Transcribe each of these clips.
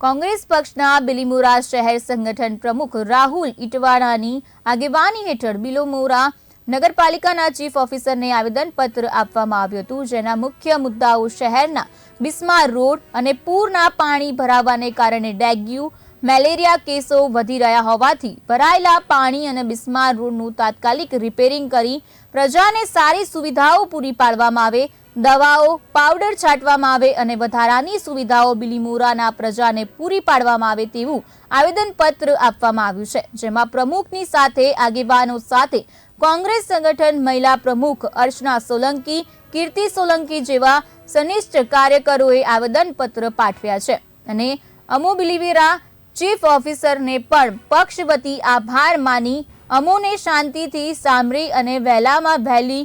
કોંગ્રેસ પક્ષના બિલીમોરા શહેર સંગઠન પ્રમુખ રાહુલ ઇટવાણાની આગેવાની હેઠળ બિલોમોરા નગરપાલિકાના ચીફ ઓફિસરને આવેદનપત્ર આપવામાં આવ્યું હતું, જેના મુખ્ય મુદ્દાઓ શહેરના બિસ્માર રોડ અને પૂરના પાણી ભરાવાને કારણે ડેન્ગ્યુ, મેલેરિયા કેસો વધી રહ્યા હોવાથી ભરાયેલા પાણી અને બિસ્માર રોડનું તાત્કાલિક રિપેરિંગ કરી પ્રજાને સારી સુવિધાઓ પૂરી પાડવામાં આવે દવાઓ પાવડર છાંટવામાં આવે અને વધારાની સુવિધાઓ બિલીમોરાના પ્રજાને પૂરી પાડવામાં આવે તેવું આવેદનપત્ર આપવામાં આવ્યું છે, જેમાં પ્રમુખની સાથે આગેવાનો સાથે કોંગ્રેસ સંગઠન મહિલા પ્રમુખ અર્ચના સોલંકી, કીર્તિ સોલંકી જેવા સનિષ્ઠ કાર્યકરોએ આવેદનપત્ર પાઠવ્યા છે. અને અમો બિલીવેરા ચીફ ઓફિસરને પણ પક્ષ વતી આભાર માની અમોને શાંતિથી સાંભળી અને વહેલામાં વહેલી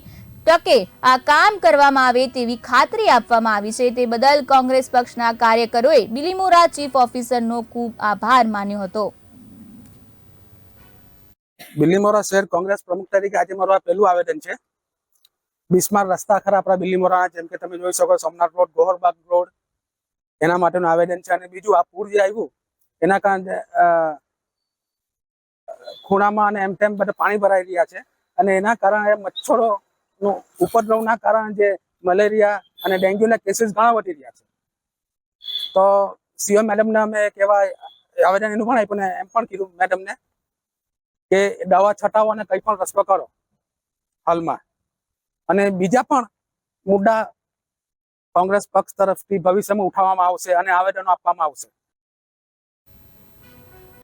તકે આ કામ કરવામાં આવે તેવી ખાતરી આપવામાં આવી છે. તે બદલ કોંગ્રેસ પક્ષના કાર્યકરોએ બિલીમોરા ચીફ ઓફિસરનો ખૂબ આભાર માન્યો હતો. બિલીમોરા શહેર કોંગ્રેસ પ્રમુખ તરીકે આજે મારું પહેલું આવેદન છે. બિસ્માર રસ્તા ખરા આપણા બિલ્લીમોરાના જેમ કે તમે જોઈ શકો સોમનાથ રોડ, ગોહરબાગ રોડ, એના માટેનું આવેદન છે. અને બીજું આ પૂર જે આવ્યું, એના કારણે ખૂણામાં અને એમ તેમ બધા પાણી ભરાઈ રહ્યા છે. અને એના કારણે મચ્છરોનું ઉપદ્રવના કારણે જે મલેરિયા અને ડેન્ગ્યુના કેસીસ ઘણા વધી રહ્યા છે. તો સીએમ મેડમને અમે કહેવા આવેદન એનું પણ આપ્યું ને એમ પણ કીધું મેડમને કે દવા છટાવો અને કંઈ પણ રસ્તો કરો હાલમાં. અને બીજા પણ મુદ્દા કોંગ્રેસ પક્ષ તરફથી ભવિષ્યમાં ઉઠાવવામાં આવશે અને આવેદનો આપવામાં આવશે.